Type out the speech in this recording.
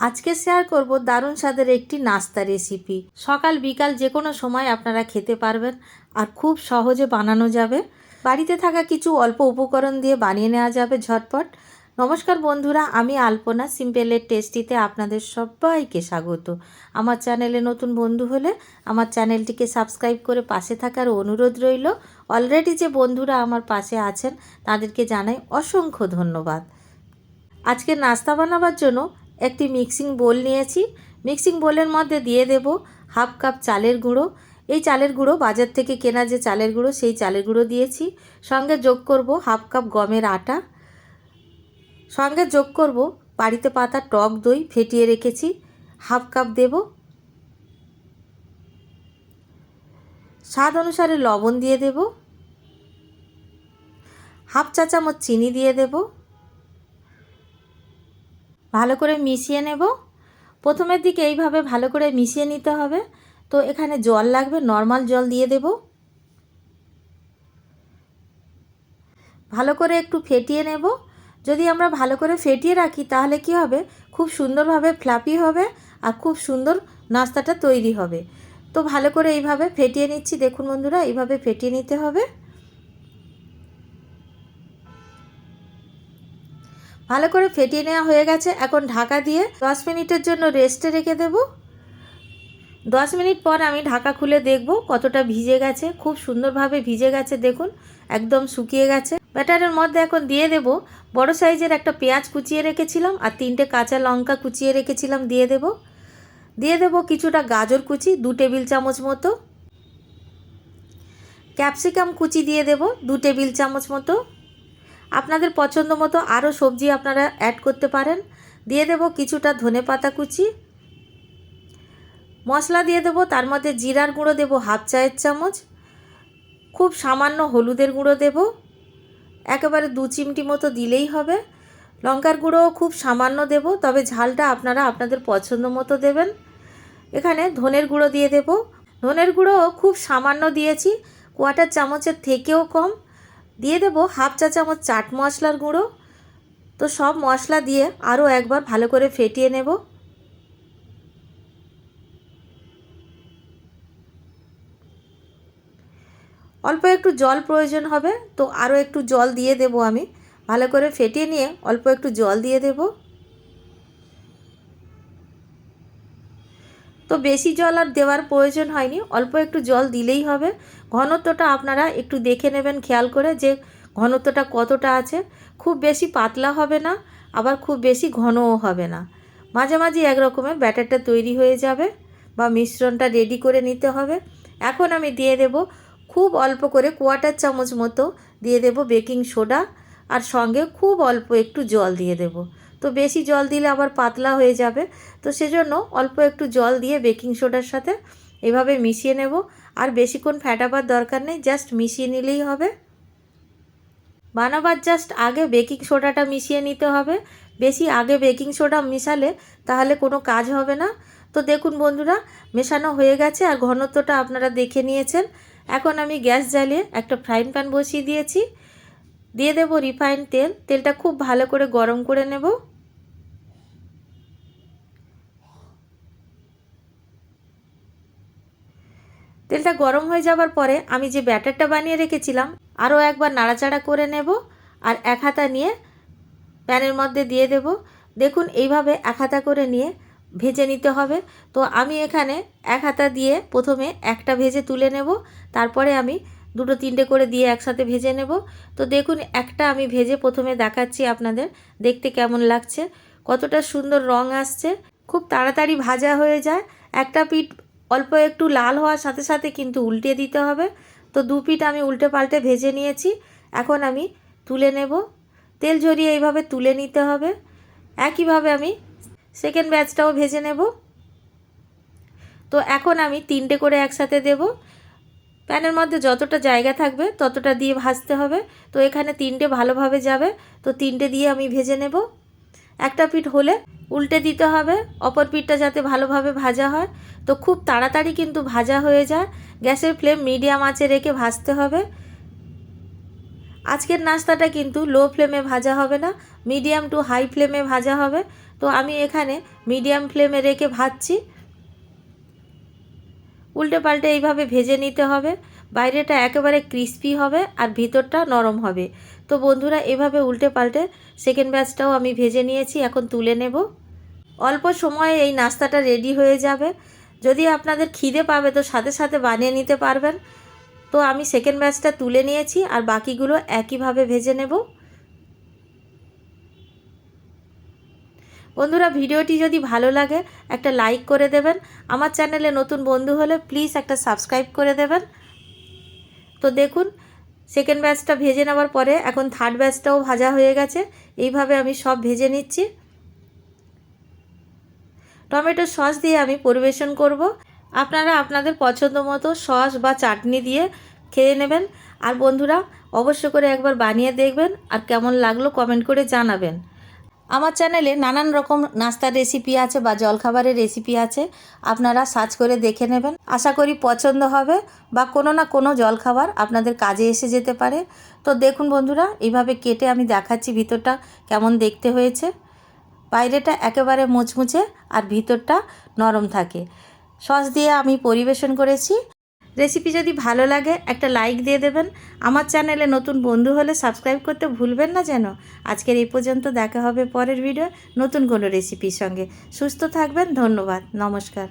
আজকে শেয়ার করব দারুণ স্বাদের একটি নাস্তা রেসিপি সকাল, বিকাল যে কোনো সময় আপনারা খেতে পারবেন আর খুব সহজে বানানো যাবে। বাড়িতে থাকা কিছু অল্প উপকরণ দিয়ে বানিয়ে নেওয়া যাবে ঝটপট। নমস্কার বন্ধুরা, আমি আলপনা সিম্পলের টেস্টিতে আপনাদের সবাইকে স্বাগত। আমার চ্যানেলে নতুন বন্ধু হলে আমার চ্যানেলটিকে সাবস্ক্রাইব করে পাশে থাকার অনুরোধ রইল। অলরেডি যে বন্ধুরা আমার পাশে আছেন, তাদেরকে জানাই অসংখ্য ধন্যবাদ। আজকে নাস্তা বানাবার জন্য একটি মিক্সিং বোল নিয়েছি। মিক্সিং বোলের মধ্যে দিয়ে দেব হাফ কাপ চালের গুঁড়ো। এই চালের গুঁড়ো বাজার থেকে কেনা যে চালের গুঁড়ো, সেই চালের গুঁড়ো দিয়েছি। সঙ্গে যোগ করব হাফ কাপ গমের আটা। সঙ্গে যোগ করব বাড়িতে পাতা, টক দই ফেটিয়ে রেখেছি। হাফ কাপ দেব। স্বাদ অনুসারে লবণ দিয়ে দেব। হাফ চা চামচ চিনি দিয়ে দেবো। ভালো করে মিশিয়ে নেব। প্রথমের দিকে এইভাবে ভালো করে মিশিয়ে নিতে হবে। তো এখানে জল লাগবে, নর্মাল জল দিয়ে দেব। ভালো করে একটু ফেটিয়ে নেব। যদি আমরা ভালো করে ফেটিয়ে রাখি, তাহলে কি হবে? খুব সুন্দরভাবে ফ্লাপি হবে আর খুব সুন্দর নাস্তাটা তৈরি হবে। তো ভালো করে এইভাবে ফেটিয়ে নিচ্ছি। দেখুন বন্ধুরা, এইভাবে ফেটিয়ে নিতে হবে। ভালো করে ফেটিয়ে নেওয়া হয়ে গেছে। এখন ঢাকা দিয়ে দশ মিনিটের জন্য রেস্টে রেখে দেব। দশ মিনিট পর আমি ঢাকা খুলে দেখব কতটা ভিজে গেছে। খুব সুন্দরভাবে ভিজে গেছে, দেখুন, একদম শুকিয়ে গেছে। ব্যাটারের মধ্যে এখন দিয়ে দেব বড় সাইজের একটা পেঁয়াজ কুচিয়ে রেখেছিলাম আর তিনটে কাঁচা লঙ্কা কুচিয়ে রেখেছিলাম, দিয়ে দেব। দিয়ে দেব কিছুটা গাজর কুচি, দু টেবিল চামচ মতো। ক্যাপসিকাম কুচি দিয়ে দেব দু টেবিল চামচ মতো। আপনাদের পছন্দ মতো আরও সবজি আপনারা অ্যাড করতে পারেন। দিয়ে দেব কিছুটা ধনে পাতা কুচি। মশলা দিয়ে দেবো, তার মধ্যে জিরার গুঁড়ো দেবো হাফ চায়ের চামচ। খুব সামান্য হলুদের গুঁড়ো দেব। একেবারে দু চিমটি মতো দিলেই হবে। লঙ্কার গুঁড়োও খুব সামান্য দেব, তবে ঝালটা আপনারা আপনাদের পছন্দ মতো দেবেন। এখানে ধনের গুঁড়ো দিয়ে দেব। ধনের গুঁড়োও খুব সামান্য দিয়েছি কোয়াটার চামচের থেকেও কম। দিয়ে দেব হাফ চা চামচ চাট মশলার গুঁড়ো। তো সব মশলা দিয়ে আরও একবার ভালো করে ফেটিয়ে নেব। অল্প একটু জল প্রয়োজন হবে, তো আরও একটু জল দিয়ে দেব আমি। ভালো করে ফেটিয়ে নিয়ে অল্প একটু জল দিয়ে দেব। তো বেশি জল আর দেওয়ার প্রয়োজন হয়নি, অল্প একটু জল দিলেই হবে। ঘনত্বটা আপনারা একটু দেখে নেবেন, খেয়াল করে যে ঘনত্বটা কতটা আছে। খুব বেশি পাতলা হবে না, আবার খুব বেশি ঘনও হবে না। মাঝামাঝি এক রকমের ব্যাটারটা তৈরি হয়ে যাবে বা মিশ্রণটা রেডি করে নিতে হবে। এখন আমি দিয়ে দেব খুব অল্প করে কোয়াটার চামচ মতো, দিয়ে দেব বেকিং সোডা আর সঙ্গে খুব অল্প একটু জল দিয়ে দেব। তো বেশি জল দিলে আবার পাতলা হয়ে যাবে। তো সেজন্য অল্প একটু জল দিয়ে বেকিং সোডার সাথে এভাবে মিশিয়ে নেব। আর বেশিক্ষণ ফ্যাটাবার দরকার নেই, জাস্ট মিশিয়ে নিলেই হবে। বানাবার জাস্ট আগে বেকিং সোডাটা মিশিয়ে নিতে হবে। বেশি আগে বেকিং সোডা মিশালে তাহলে কোনো কাজ হবে না। তো দেখুন বন্ধুরা, মেশানো হয়ে গেছে আর ঘনত্বটা আপনারা দেখে নিয়েছেন। এখন আমি গ্যাস জ্বালিয়ে একটা ফ্রাইং প্যান বসিয়ে দিয়েছি। দিয়ে দেব রিফাইন তেল। তেলটা খুব ভালো করে গরম করে নেব। তেলটা গরম হয়ে যাবার পরে আমি যে ব্যাটারটা বানিয়ে রেখেছিলাম, আরও একবার নাড়াচাড়া করে নেব আর এক হাতা নিয়ে প্যানের মধ্যে দিয়ে দেব। দেখুন, এইভাবে এক হাতা করে নিয়ে ভেজে নিতে হবে। তো আমি এখানে এক হাতা দিয়ে প্রথমে একটা ভেজে তুলে নেব, তারপরে আমি দুটো তিনটে করে দিয়ে একসাথে ভেজে নেব। তো দেখুন, একটা আমি ভেজে প্রথমে দেখাচ্ছি আপনাদের, দেখতে কেমন লাগছে, কতটা সুন্দর রং আসছে। খুব তাড়াতাড়ি ভাজা হয়ে যায়। একটা পিঠ অল্প একটু লাল হওয়ার সাথে সাথে কিন্তু উল্টে দিতে হবে। তো দু পিঠ আমি উল্টে পাল্টে ভেজে নিয়েছি। এখন আমি তুলে নেব। তেল ঝরিয়ে এইভাবে তুলে নিতে হবে। একইভাবে আমি সেকেন্ড ব্যাচটাও ভেজে নেব। তো এখন আমি তিনটে করে একসাথে দেব। প্যানের মধ্যে যতটা জায়গা থাকবে ততটা দিয়ে ভাজতে হবে। তো এখানে তিনটে ভালোভাবে যাবে। তো তিনটে দিয়ে আমি ভেজে নেব। একটা পিঠ হলে উল্টে দিতে হবে, অপর পিঠটা যাতে ভালোভাবে ভাজা হয়। তো খুব তাড়াতাড়ি কিন্তু ভাজা হয়ে যায়। গ্যাসের ফ্লেম মিডিয়াম আঁচে রেখে ভাজতে হবে। আজকের নাস্তাটা কিন্তু লো ফ্লেমে ভাজা হবে না, মিডিয়াম টু হাই ফ্লেমে ভাজা হবে। তো আমি এখানে মিডিয়াম ফ্লেমে রেখে ভাজছি। উল্টে পাল্টে এইভাবে ভেজে নিতে হবে। বাইরেটা একেবারে ক্রিস্পি হবে আর ভিতরটা নরম হবে। তো বন্ধুরা, এভাবে উল্টে পাল্টে সেকেন্ড ব্যাচটাও আমি ভেজে নিয়েছি, এখন তুলে নেব। অল্প সময়ে এই নাস্তাটা রেডি হয়ে যাবে। যদি আপনাদের খিদে পাবে তো সাথে সাথে বানিয়ে নিতে পারবেন। তো আমি সেকেন্ড ব্যাচটা তুলে নিয়েছি আর বাকিগুলো একইভাবে ভেজে নেব। বন্ধুরা, ভিডিওটি যদি ভালো লাগে, একটা লাইক করে দেবেন। আমার চ্যানেলে নতুন বন্ধু হলে প্লিজ একটা সাবস্ক্রাইব করে দেবেন। তো দেখুন সেকেন্ড ব্যাচটা ভেজে নেওয়ার পরে এখন থার্ড ব্যাচটাও ভাজা হয়ে গেছে। এইভাবে আমি সব ভেজে নিচ্ছি। টমেটো সস দিয়ে আমি পরিবেশন করব। আপনারা আপনাদের পছন্দ মতো সস বা চাটনি দিয়ে খেয়ে নেবেন। আর বন্ধুরা, অবশ্য করে একবার বানিয়ে দেখবেন আর কেমন লাগল কমেন্ট করে জানাবেন। আমার চ্যানেলে নানান রকম নাস্তার রেসিপি আছে বা জলখাবারের রেসিপি আছে। আপনারা সার্চ করে দেখে নেবেন। আশা করি পছন্দ হবে বা কোনো না কোনো জলখাবার আপনাদের কাজে এসে যেতে পারে। তো দেখুন বন্ধুরা এইভাবে কেটে আমি দেখাচ্ছি ভিতরটা কেমন দেখতে হয়েছে। বাইরেটা একেবারে মুচমুচে আর ভিতরটা নরম থাকে। সস দিয়ে আমি পরিবেশন করেছি। রেসিপি যদি ভালো লাগে, একটা লাইক দিয়ে দেবেন। আমার চ্যানেলে নতুন বন্ধু হলে সাবস্ক্রাইব করতে ভুলবেন না যেন। আজকের এই পর্যন্ত দেখা হবে পরের ভিডিও নতুন কোনো রেসিপির সঙ্গে। সুস্থ থাকবেন, ধন্যবাদ, নমস্কার।